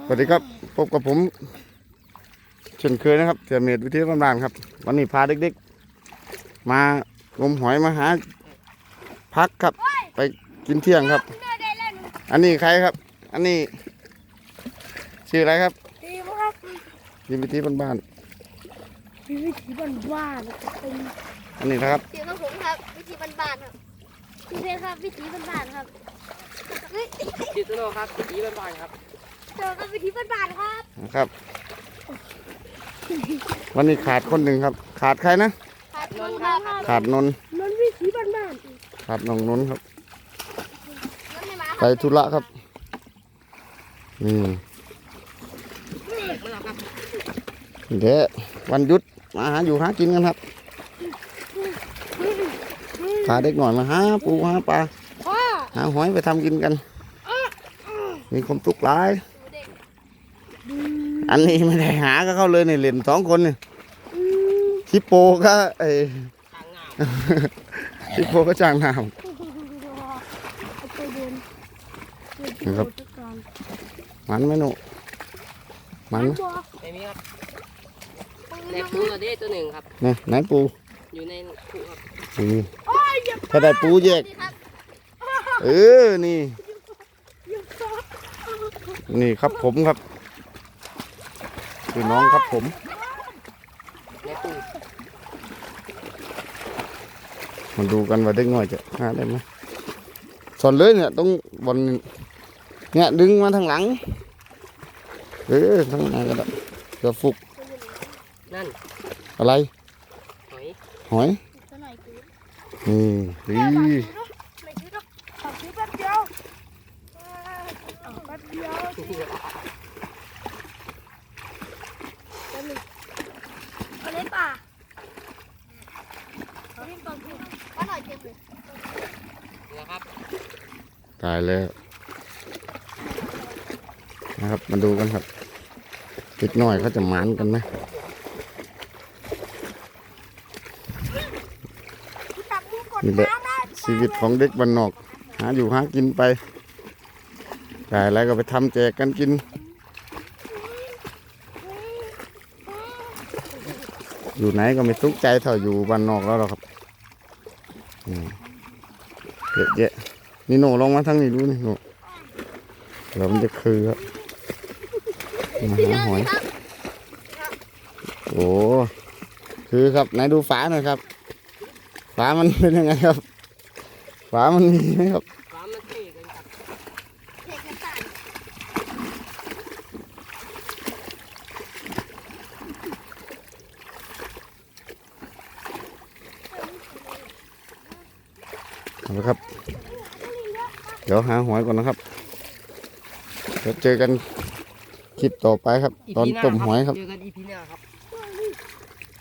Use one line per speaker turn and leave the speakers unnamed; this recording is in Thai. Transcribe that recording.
สวัสดีครับพบกับผม เช่นเคยนะครับเสียเมดวิทยาบ้านๆครับ วันนี้พาเด็กๆ มางมหอยมาหา พักครับ ไปกินเที่ยงครับ อันนี้ใครครับ อันนี้ ชื่ออะไรครับ
ดีมาก
วิวิธีบ้าน
มีวิธีบ้านบ้านๆเป็น
ๆอันนี้นะครับ
เสียงของผมครับ วิธีบ้านๆครับพี่เพชรครับวิธีบ้านๆครับเฮ้ย
จิตโนครับสีบ้านๆครับ
เจอกันวิธีบ้านๆครับ
นะครับ วันนี้ขาดคนหนึ่งครับ ขาดใครนะ
ขาดนนครับ
ขาดนนท์
มันวิธีบ้านบ้าน
ขาดน้องนนท์ครับ
นนไม่มาค
ไป
รับ
ธุระครับ นี่เดี๋ยววันหยุดมาหาอยู่หากินกันครับพาเด็กหน่อยมาหาปูหาปลา
ๆพ่อ
หาหอยไปทำกินกัน มีความตุกหลาย
เด็ก
อันนี้ไม่ได้หาก็เข้าเลยในเล่นสองคนนี่
อืม
ฮิปโปก็ไอ
ทางงาม
ฮิปโปก็จ้างน้
เอาไปเดินเดิน
ครับ
จัดการำ
มันไหมหนูมันไหม
ตัว
ไม่มีครับในปูตัวนี้ตัวหนึ่งครับ
นี่ไหนปู
อยู่ในปูครับ
อืม
โอ้ยอย่า
ถ้าได้ปูแยก
นี่ครับ
เออนี่
อย่าฟ้า
นี่ครับผมครับ คือน้องครับผม
ในปู
มาดูกันว่าเด็กน้อยจะหาได้ไหมสอนเลยเนี่ยต้องบอลเนี่ยดึงมาทางหลังเออทางหน้าก็ได้เกือฟุก
นั่น
อะไร
หอย
หอย
ตัวหน่อยคือ
นี่ดี
ไม่คิดหรอกขอคิดแป๊บเดียวเอาแป๊บเดียวเอาเล่นป่าเอาเล่นป่าพี่
ก็ห น่อยเต็มเลย
นะครับ
ตายแล้วนะครับ มาดูกันครับเด็กน้อยเขาจะหมานกันไหมนี่แหละชีวิตของเด็กบ้านนอก หาอยู่หากินไปได้อะไรก็ไปทำแจกกันกินอยู่ไหนก็ไม่ทุกข์ใจเท่าอยู่บ้านนอกแล้วหรอกครับ เยอะแยะนี่โหนลองมาทั้งนี้ดูนี่โหนแล้วมันจะคือครับมาหาหอย โอ้คือครับไหนดูฝาหน่อยครับ ฝามันเป็นยังไงครับ ฝามันมีไหมครับ
ฟ้ามันเท่กันครับ
เด็กกระต่าย
เอาละครับ เดี๋ยวหาหอยก่อนนะครับ เดี๋ยวเจอกันคลิปต่อไปครับ ตอนต้มหอยครับ
เจอกันอีพีหน้าครับ